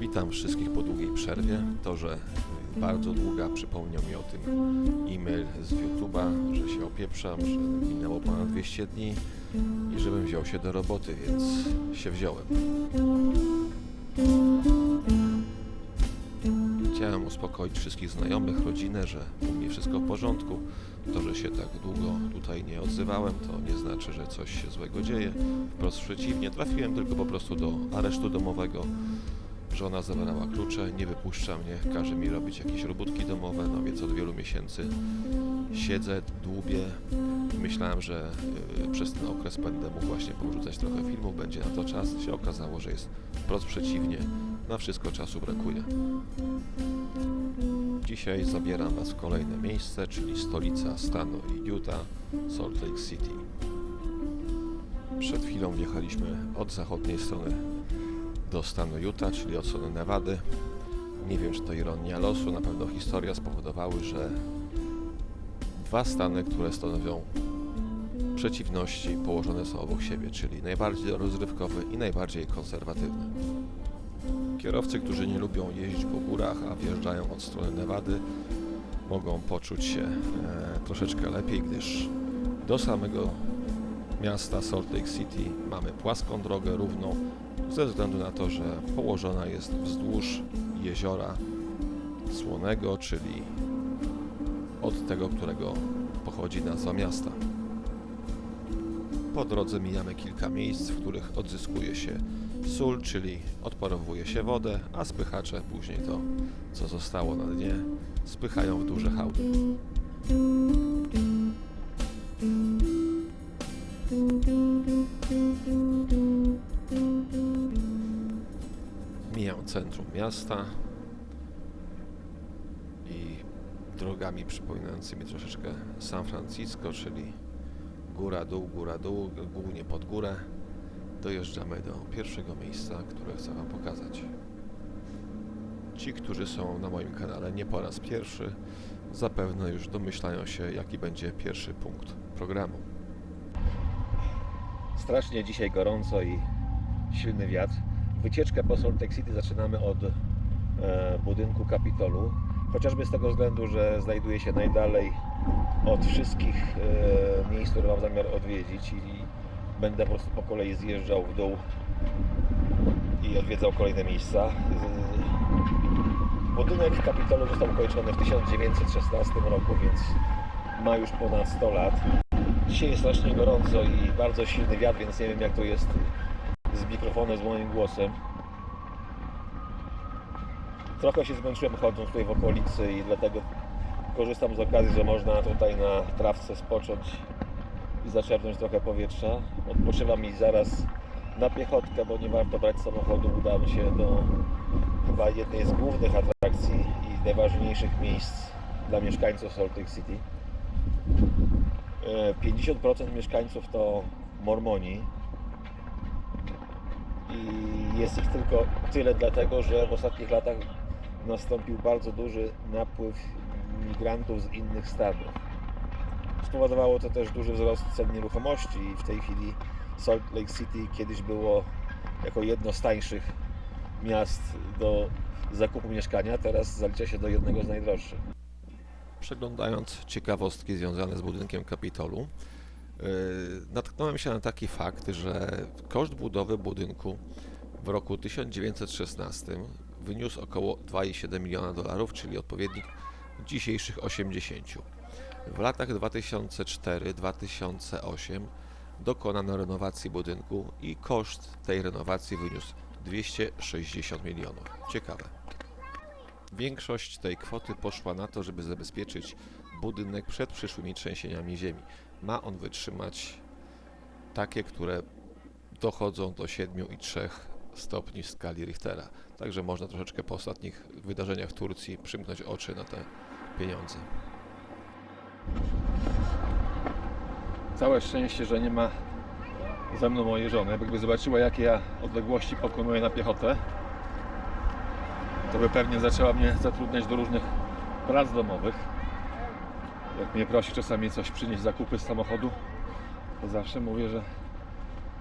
Witam wszystkich po długiej przerwie. To, że y, bardzo długa przypomniał mi o tym e-mail z YouTube'a, że się opieprzam, że minęło ponad 200 dni i żebym wziął się do roboty, więc się wziąłem. Chciałem uspokoić wszystkich znajomych, rodzinę, że wszystko w porządku. To, że się tak długo tutaj nie odzywałem, to nie znaczy, że coś się złego dzieje. Wprost przeciwnie, trafiłem tylko po prostu do aresztu domowego. Żona zabrała klucze, nie wypuszcza mnie, każe mi robić jakieś robótki domowe, no więc od wielu miesięcy siedzę, dłubię. Myślałem, że y, przez ten okres będę mógł właśnie porzucać trochę filmów, będzie na to czas. Się okazało, że jest wprost przeciwnie, na wszystko czasu brakuje. Dzisiaj zabieram Was w kolejne miejsce, czyli stolica stanu Utah, Salt Lake City. Przed chwilą wjechaliśmy od zachodniej strony do stanu Utah, czyli od strony Nevady. Nie wiem, czy to ironia losu, na pewno historia spowodowały, że dwa stany, które stanowią przeciwności, położone są obok siebie, czyli najbardziej rozrywkowy i najbardziej konserwatywny. Kierowcy, którzy nie lubią jeździć po górach, a wjeżdżają od strony Nevady, mogą poczuć się e, troszeczkę lepiej, gdyż do samego miasta Salt Lake City mamy płaską drogę równą, ze względu na to, że położona jest wzdłuż jeziora Słonego, czyli od tego, którego pochodzi nazwa miasta. Po drodze mijamy kilka miejsc, w których odzyskuje się sól, czyli odparowuje się wodę, a spychacze później to, co zostało na dnie, spychają w duże hałdy. Mijam centrum miasta i drogami przypominającymi troszeczkę San Francisco, czyli góra-dół, góra-dół, głównie pod górę, dojeżdżamy do pierwszego miejsca, które chcę Wam pokazać. Ci, którzy są na moim kanale nie po raz pierwszy, zapewne już domyślają się, jaki będzie pierwszy punkt programu. Strasznie dzisiaj gorąco i silny wiatr. Wycieczkę po Salt Lake City zaczynamy od e, budynku Kapitolu. Chociażby z tego względu, że znajduje się najdalej od wszystkich e, miejsc, które mam zamiar odwiedzić i będę po prostu po kolei zjeżdżał w dół i odwiedzał kolejne miejsca. Z- Budynek Kapitolu został ukończony w 1916 roku, więc ma już ponad 100 lat. Dzisiaj jest strasznie gorąco i bardzo silny wiatr, więc nie wiem jak to jest z mikrofonem, z moim głosem. Trochę się zmęczyłem chodząc tutaj w okolicy i dlatego korzystam z okazji, że można tutaj na trawce spocząć i zaczerpnąć trochę powietrza. Odpoczywam i zaraz na piechotkę, bo nie warto brać samochodu. Udamy się do chyba jednej z głównych atrakcji i najważniejszych miejsc dla mieszkańców Salt Lake City. E, 50% mieszkańców to Mormoni i jest ich tylko tyle dlatego, że w ostatnich latach nastąpił bardzo duży napływ migrantów z innych stanów. Spowodowało to też duży wzrost cen nieruchomości i w tej chwili Salt Lake City kiedyś było jako jedno z tańszych miast do zakupu mieszkania, teraz zalicza się do jednego z najdroższych. Przeglądając ciekawostki związane z budynkiem Kapitolu, yy, natknąłem się na taki fakt, że koszt budowy budynku w roku 1916 wyniósł około 2,7 miliona dolarów, czyli odpowiednik dzisiejszych 80. W latach 2004-2008 dokonano renowacji budynku i koszt tej renowacji wyniósł 260 milionów. Ciekawe. Większość tej kwoty poszła na to, żeby zabezpieczyć budynek przed przyszłymi trzęsieniami ziemi. Ma on wytrzymać takie, które dochodzą do 7,3 stopni w skali Richtera. Także można troszeczkę po ostatnich wydarzeniach w Turcji przymknąć oczy na te pieniądze. Całe szczęście, że nie ma ze mną mojej żony. Jakby zobaczyła, jakie ja odległości pokonuję na piechotę, to by pewnie zaczęła mnie zatrudniać do różnych prac domowych. Jak mnie prosi czasami coś przynieść zakupy z samochodu, to zawsze mówię, że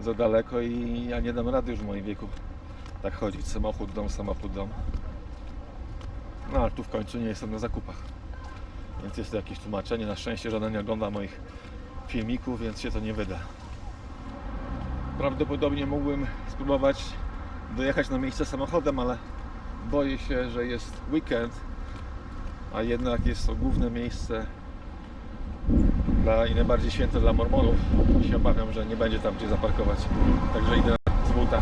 za daleko i ja nie dam rady już w moim wieku tak chodzić, samochód, dom, samochód, dom. No ale tu w końcu nie jestem na zakupach. Więc jest to jakieś tłumaczenie. Na szczęście żaden nie ogląda moich filmików, więc się to nie wyda. Prawdopodobnie mógłbym spróbować dojechać na miejsce samochodem, ale boję się, że jest weekend, a jednak jest to główne miejsce dla, i najbardziej święte dla mormonów. I się obawiam, że nie będzie tam gdzie zaparkować. Także idę z buta.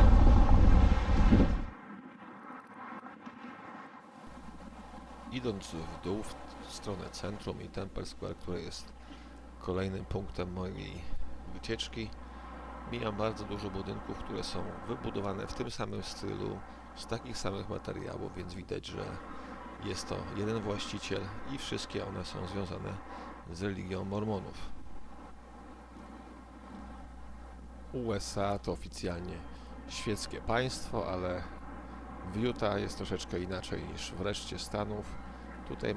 Idąc w dół w stronę centrum i Temple Square, które jest kolejnym punktem mojej wycieczki, mijam bardzo dużo budynków, które są wybudowane w tym samym stylu, z takich samych materiałów, więc widać, że jest to jeden właściciel i wszystkie one są związane z religią Mormonów. USA to oficjalnie świeckie państwo, ale w Utah jest troszeczkę inaczej niż w reszcie Stanów. Tutaj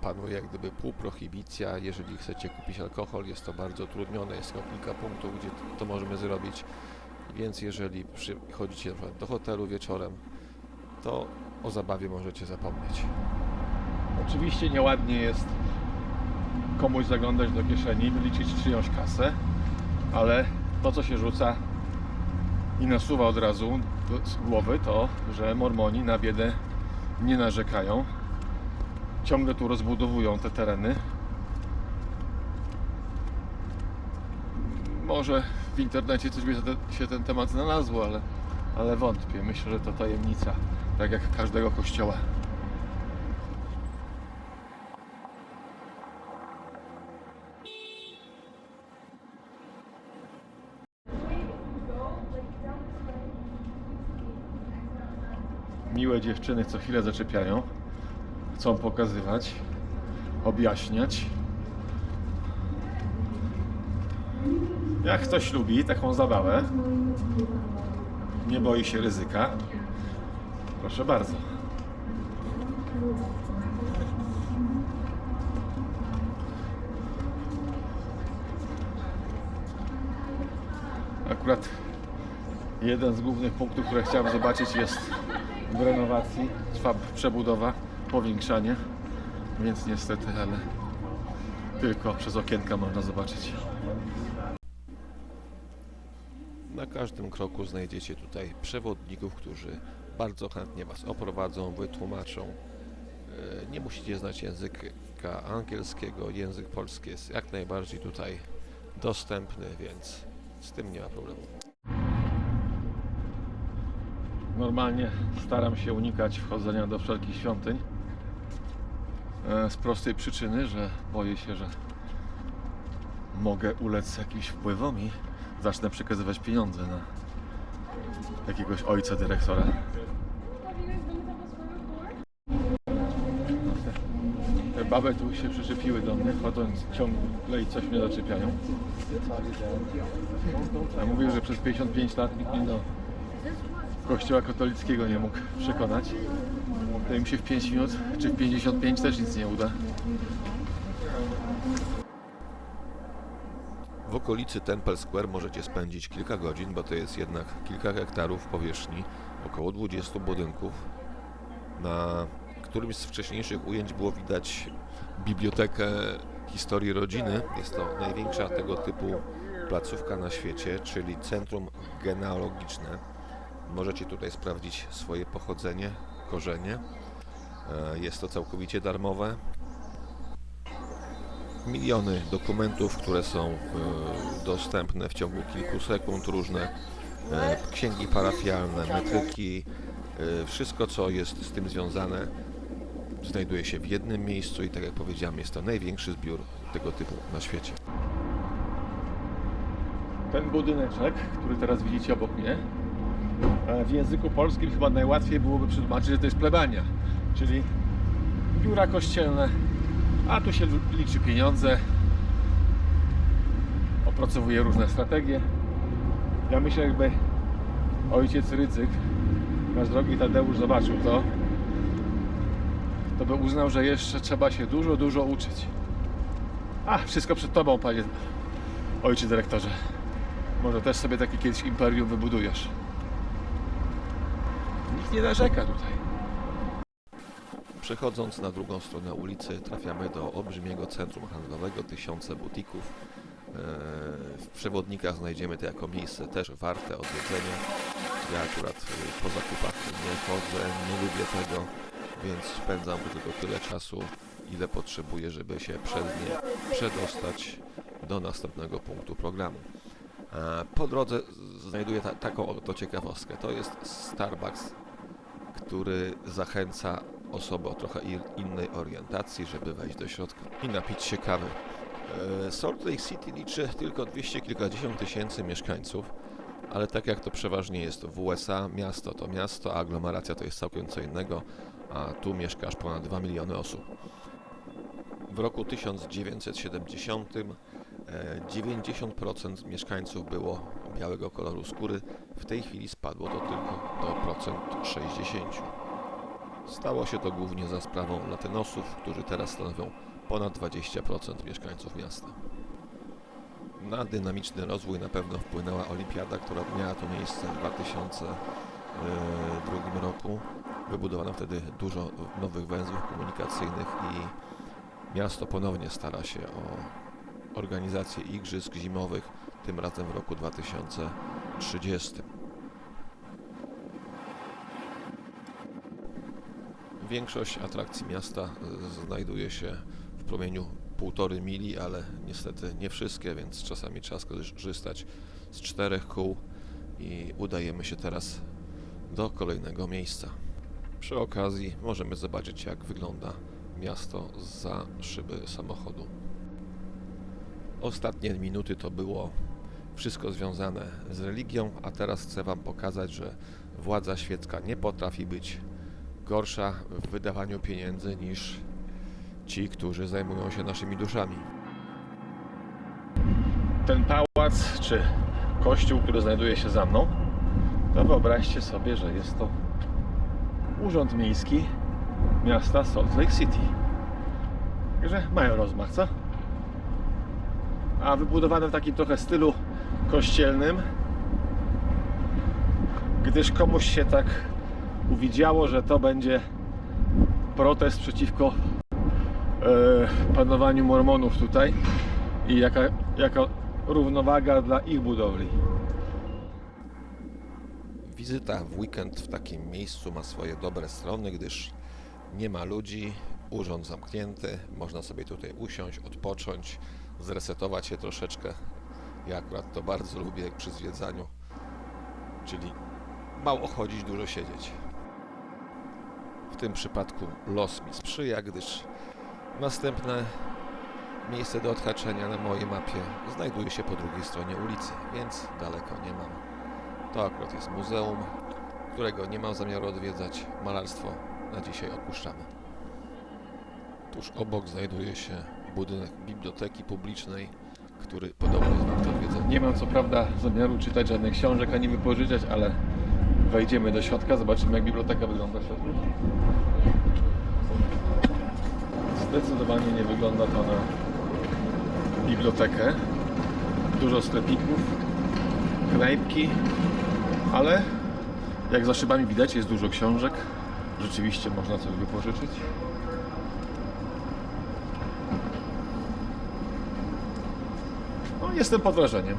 panuje jak gdyby półprohibicja. Jeżeli chcecie kupić alkohol, jest to bardzo utrudnione. Jest kilka punktów, gdzie to możemy zrobić. Więc jeżeli przychodzicie do hotelu wieczorem, to o zabawie możecie zapomnieć. Oczywiście nieładnie jest komuś zaglądać do kieszeni, wyliczyć czyjąś kasę, ale to, co się rzuca i nasuwa od razu z głowy, to, że Mormoni na biedę nie narzekają. Ciągle tu rozbudowują te tereny. Może w internecie coś by się ten temat znalazło, ale, ale wątpię. Myślę, że to tajemnica, tak jak każdego kościoła. Miłe dziewczyny co chwilę zaczepiają. Chcą pokazywać, objaśniać. Jak ktoś lubi taką zabawę, nie boi się ryzyka, proszę bardzo. Akurat jeden z głównych punktów, które chciałem zobaczyć jest w renowacji. Trwa przebudowa, powiększanie, więc niestety, ale tylko przez okienka można zobaczyć. Na każdym kroku znajdziecie tutaj przewodników, którzy bardzo chętnie Was oprowadzą, wytłumaczą. E, Nie musicie znać języka angielskiego, język polski jest jak najbardziej tutaj dostępny, więc z tym nie ma problemu. Normalnie staram się unikać wchodzenia do wszelkich świątyń z prostej przyczyny, że boję się, że mogę ulec jakimś wpływom i zacznę przekazywać pieniądze na jakiegoś ojca dyrektora. Te baby tu się przyczepiły do mnie, chodząc ciągle i coś mnie zaczepiają. Ja mówię, że przez 55 lat nikt mnie do kościoła katolickiego nie mógł przekonać. To im się w 5 minut czy w 55 też nic nie uda. W okolicy Temple Square możecie spędzić kilka godzin, bo to jest jednak kilka hektarów powierzchni, około 20 budynków. Na którymś z wcześniejszych ujęć było widać bibliotekę historii rodziny. Jest to największa tego typu placówka na świecie, czyli centrum genealogiczne. Możecie tutaj sprawdzić swoje pochodzenie, korzenie. E, Jest to całkowicie darmowe. Miliony dokumentów, które są e, dostępne w ciągu kilku sekund, różne e, księgi parafialne, metryki, wszystko co jest z tym związane znajduje się w jednym miejscu i tak jak powiedziałem jest to największy zbiór tego typu na świecie. Ten budyneczek, który teraz widzicie obok mnie, w języku polskim chyba najłatwiej byłoby przetłumaczyć, że to jest plebania, czyli biura kościelne, a tu się liczy pieniądze, opracowuje różne strategie. Ja myślę, jakby ojciec Rydzyk, nasz drogi Tadeusz zobaczył to, to by uznał, że jeszcze trzeba się dużo, dużo uczyć. A, wszystko przed tobą, panie ojcze dyrektorze. Może też sobie takie kiedyś imperium wybudujesz. Nikt nie narzeka tutaj. Przechodząc na drugą stronę ulicy trafiamy do olbrzymiego centrum handlowego, tysiące butików. Eee, W przewodnikach znajdziemy to jako miejsce też warte odwiedzenia. Ja akurat y, po zakupach nie chodzę, nie lubię tego, więc spędzam tylko tyle czasu, ile potrzebuję, żeby się przez nie przedostać do następnego punktu programu. E, Po drodze znajduję ta, taką oto ciekawostkę. To jest Starbucks, który zachęca osoby o trochę innej orientacji, żeby wejść do środka i napić się kawy. E, Salt Lake City liczy tylko 200 kilkadziesiąt tysięcy mieszkańców, ale tak jak to przeważnie jest w USA, miasto to miasto, a aglomeracja to jest całkiem co innego, a tu mieszka aż ponad 2 miliony osób. W roku 1970 e, 90% mieszkańców było białego koloru skóry, w tej chwili spadło to tylko do 60. Stało się to głównie za sprawą latynosów, którzy teraz stanowią ponad 20% mieszkańców miasta. Na dynamiczny rozwój na pewno wpłynęła olimpiada, która miała to miejsce w 2002 roku. Wybudowano wtedy dużo nowych węzłów komunikacyjnych i miasto ponownie stara się o organizację igrzysk zimowych, tym razem w roku 2030. Większość atrakcji miasta y, znajduje się w promieniu półtorej mili, ale niestety nie wszystkie, więc czasami trzeba skorzystać z czterech kół i udajemy się teraz do kolejnego miejsca. Przy okazji możemy zobaczyć jak wygląda miasto za szyby samochodu. Ostatnie minuty to było wszystko związane z religią, a teraz chcę Wam pokazać, że władza świecka nie potrafi być gorsza w wydawaniu pieniędzy niż ci, którzy zajmują się naszymi duszami. Ten pałac czy kościół, który znajduje się za mną, to wyobraźcie sobie, że jest to Urząd Miejski miasta Salt Lake City. Także mają rozmach, co? A wybudowane w takim trochę stylu kościelnym, gdyż komuś się tak uwidziało, że to będzie protest przeciwko e, panowaniu Mormonów tutaj i jaka, jaka równowaga dla ich budowli. Wizyta w weekend w takim miejscu ma swoje dobre strony, gdyż nie ma ludzi, urząd zamknięty, można sobie tutaj usiąść, odpocząć, zresetować się troszeczkę. Ja akurat to bardzo lubię przy zwiedzaniu, czyli mało chodzić, dużo siedzieć. W tym przypadku los mi sprzyja, gdyż następne miejsce do odhaczenia na mojej mapie znajduje się po drugiej stronie ulicy, więc daleko nie mam. To akurat jest muzeum, którego nie mam zamiaru odwiedzać. Malarstwo na dzisiaj opuszczamy. Tuż obok znajduje się budynek biblioteki publicznej, który podobno jest wart odwiedzenia. Nie mam co prawda zamiaru czytać żadnych książek ani wypożyczać, ale wejdziemy do środka, zobaczymy jak biblioteka wygląda w środku. Zdecydowanie nie wygląda to na bibliotekę. Dużo sklepików, knajpki, ale jak za szybami widać jest dużo książek. Rzeczywiście można coś wypożyczyć. No, jestem pod wrażeniem.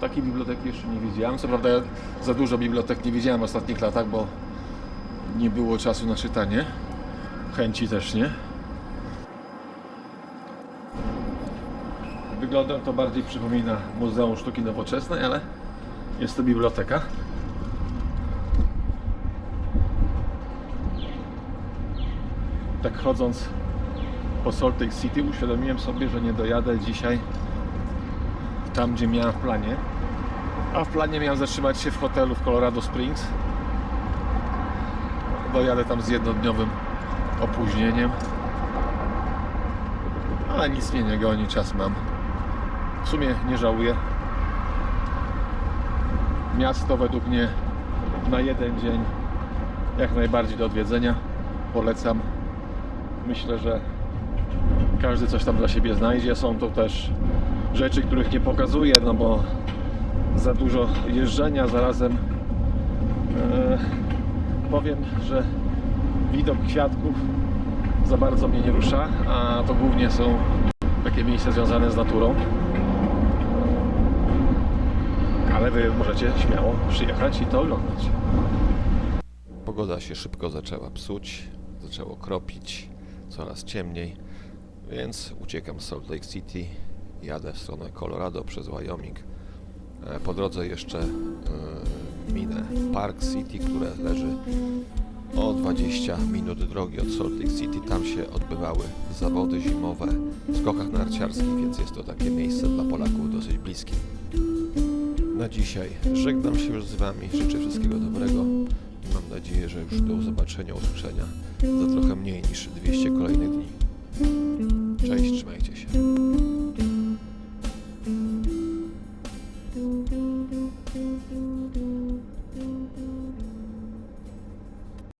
Takiej biblioteki jeszcze nie widziałem. Co prawda ja za dużo bibliotek nie widziałem w ostatnich latach, bo nie było czasu na czytanie. Chęci też nie. Wyglądem to bardziej przypomina Muzeum Sztuki Nowoczesnej, ale jest to biblioteka. Tak chodząc po Salt Lake City uświadomiłem sobie, że nie dojadę dzisiaj tam, gdzie miałem w planie. A w planie miałem zatrzymać się w hotelu w Colorado Springs. Dojadę tam z jednodniowym opóźnieniem. Ale nic mnie nie goni, czas mam. W sumie nie żałuję. Miasto według mnie na jeden dzień jak najbardziej do odwiedzenia. Polecam. Myślę, że każdy coś tam dla siebie znajdzie. Są to też rzeczy, których nie pokazuję, no bo za dużo jeżdżenia, zarazem e, powiem, że widok kwiatków za bardzo mnie nie rusza, a to głównie są takie miejsca związane z naturą. Ale wy możecie śmiało przyjechać i to oglądać. Pogoda się szybko zaczęła psuć, zaczęło kropić, coraz ciemniej, więc uciekam z Salt Lake City, jadę w stronę Colorado przez Wyoming. E, Po drodze jeszcze e, minę Park City, które leży o 20 minut drogi od Salt Lake City. Tam się odbywały zawody zimowe w skokach narciarskich, więc jest to takie miejsce dla Polaków dosyć bliskie. Na dzisiaj żegnam się już z Wami, życzę wszystkiego dobrego mam nadzieję, że już do zobaczenia, usłyszenia za trochę mniej niż 200 kolejnych dni. Cześć, trzymajcie się.